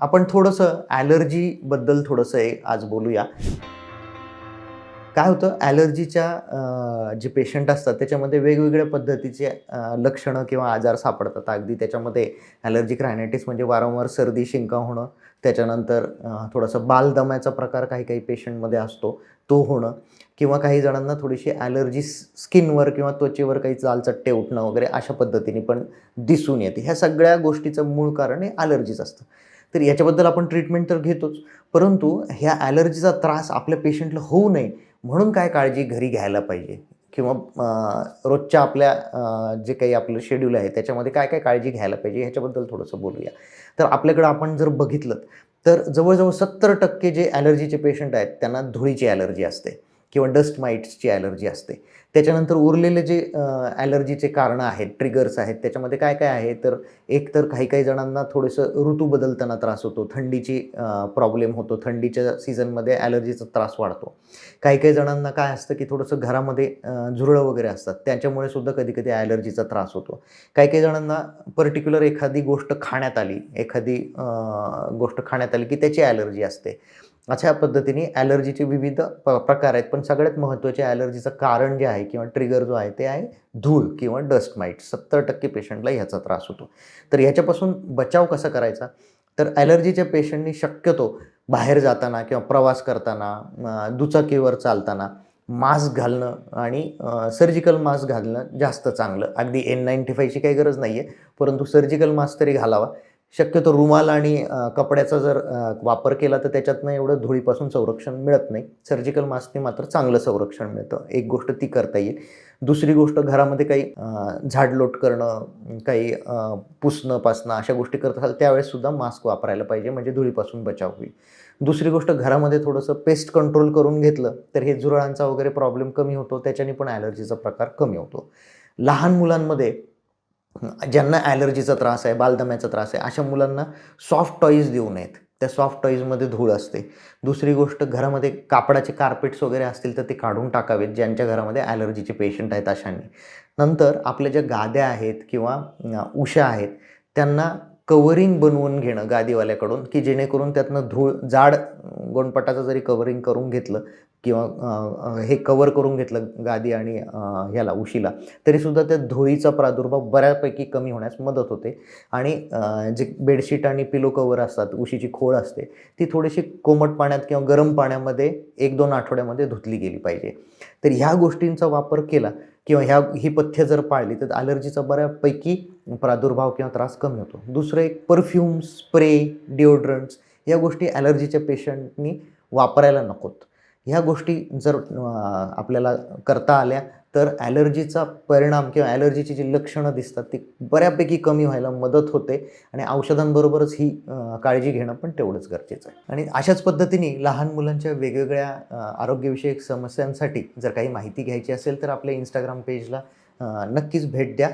आपण थोडंसं ॲलर्जीबद्दल थोडंसं आज बोलूया. काय होतं? ॲलर्जीच्या जे पेशंट असतात त्याच्यामध्ये वेगवेगळ्या पद्धतीचे लक्षणं किंवा आजार सापडतात. अगदी त्याच्यामध्ये ॲलर्जिक रायनायटिस म्हणजे वारंवार सर्दी शिंका होणं त्याच्यानंतर थोडंसं बालदम्याचा प्रकार काही काही पेशंटमध्ये असतो तो होणं किंवा काही जणांना थोडीशी ॲलर्जी स्किनवर किंवा त्वचेवर काही चालचट्टे उठणं वगैरे अशा पद्धतीने पण दिसून येते. ह्या सगळ्या गोष्टीचं मूळ कारण हे ॲलर्जीच असतं. तर याच्याबद्दल आपण ट्रीटमेंट तर घेतोच. परंतु ह्या ॲलर्जीचा त्रास आपल्या पेशंटला होऊ नये म्हणून काय काळजी घरी घ्यायला पाहिजे? किंवा रोजच्या आपल्या जे काही आपलं शेड्यूल आहे त्याच्यामध्ये काय काय काळजी घ्यायला पाहिजे ह्याच्याबद्दल थोडंसं बोलूया. तर आपल्याकडं आपण जर बघितलं तर जवळजवळ सत्तर टक्के जे ॲलर्जीचे पेशंट आहेत त्यांना धुळीची ॲलर्जी असते. किंवा डस्ट माइट्सची ॲलर्जी असते. त्याच्यानंतर उरलेले जे ॲलर्जीचे कारणं आहेत ट्रिगर्स आहेत त्याच्यामध्ये काय काय आहे? तर एक तर काही काही जणांना थोडंसं ऋतू बदलताना त्रास होतो थंडीची प्रॉब्लेम होतो थंडीच्या सीझनमध्ये ॲलर्जीचा त्रास वाढतो. काही काही जणांना काय असतं की थोडंसं घरामध्ये झुरळं वगैरे असतात त्याच्यामुळे सुद्धा कधी कधी ॲलर्जीचा त्रास होतो. काही काही जणांना पर्टिक्युलर एखादी गोष्ट खाण्यात आली एखादी गोष्ट खाण्यात आली की त्याची ॲलर्जी असते. अशा पद्धतीने ॲलर्जीचे विविध प प्रकार आहेत. पण सगळ्यात महत्त्वाचे ॲलर्जीचं कारण जे आहे किंवा ट्रिगर जो आहे ते आहे धूळ किंवा डस्ट माईट सत्तर टक्के पेशंटला ह्याचा त्रास होतो. तर ह्याच्यापासून बचाव कसा करायचा? तर ॲलर्जीच्या पेशंटनी शक्यतो बाहेर जाताना किंवा प्रवास करताना दुचाकीवर चालताना मास्क घालणं आणि सर्जिकल मास्क घालणं जास्त चांगलं. अगदी एन नाईन्टी फायची काही गरज नाही आहे परंतु सर्जिकल मास्क तरी घालावा. शक्यतो रुमाल आणि कपड्याचा जर वापर केला तर त्याच्यातनं एवढं धुळीपासून संरक्षण मिळत नाही. सर्जिकल मास्कने मात्र चांगलं संरक्षण मिळतं. एक गोष्ट ती करता येईल. दुसरी गोष्ट घरामध्ये काही झाडलोट करणं काही पुसणं पासणं अशा गोष्टी करत असाल त्यावेळेस सुद्धा मास्क वापरायला पाहिजे म्हणजे धुळीपासून बचाव होईल. दुसरी गोष्ट घरामध्ये थोडंसं पेस्ट कंट्रोल करून घेतलं तर हे झुरळांचा वगैरे प्रॉब्लेम कमी होतो. त्याच्याने पण ॲलर्जीचा प्रकार कमी होतो. लहान मुलांमध्ये ज्यांना ॲलर्जीचा त्रास आहे बालदम्याचा त्रास आहे अशा मुलांना सॉफ्ट टॉईज देऊ नयेत. त्या सॉफ्ट टॉईजमध्ये धूळ असते. दुसरी गोष्ट घरामध्ये कापडाचे कार्पेट्स वगैरे असतील तर ते काढून टाकावेत ज्यांच्या घरामध्ये ॲलर्जीचे पेशंट आहेत अशांनी. नंतर आपल्या ज्या गाद्या आहेत किंवा उषा उशा आहेत त्यांना कवरिंग बनवून घेणं गादीवाल्याकडून की जेणेकरून त्यातनं धूळ जाड गोंडपटाचं गोणपटाचं जरी कवरिंग करून घेतलं किंवा हे कवर करून घेतलं गादी आणि ह्याला उशीला तरीसुद्धा त्या धुळीचा प्रादुर्भाव बऱ्यापैकी कमी होण्यास मदत होते. आणि जे बेडशीट आणि पिलो कवर असतात उशीची खोळ असते ती थोडीशी कोमट पाण्यात किंवा गरम पाण्यामध्ये एक दोन आठवड्यामध्ये धुतली गेली पाहिजे. तर ह्या गोष्टींचा वापर केला किंवा ह्या ही पथ्य जर पाळली तर अलर्जीचा बऱ्यापैकी प्रादुर्भाव किंवा त्रास कमी होतो. दुसरं एक परफ्यूम स्प्रे डिओड्रंट्स या गोष्टी ॲलर्जीच्या पेशंटनी वापरायला नकोत. ह्या गोष्टी जर आपल्याला करता आल्या तर ॲलर्जीचा परिणाम किंवा ॲलर्जीची जी लक्षणं दिसतात ती बऱ्यापैकी कमी व्हायला मदत होते आणि औषधांबरोबरच ही काळजी घेणं पण तेवढंच गरजेचं आहे. आणि अशाच पद्धतीने लहान मुलांच्या वेगवेगळ्या आरोग्यविषयक समस्यांसाठी जर काही माहिती घ्यायची असेल तर आपल्या इंस्टाग्राम पेजला नक्कीच भेट द्या.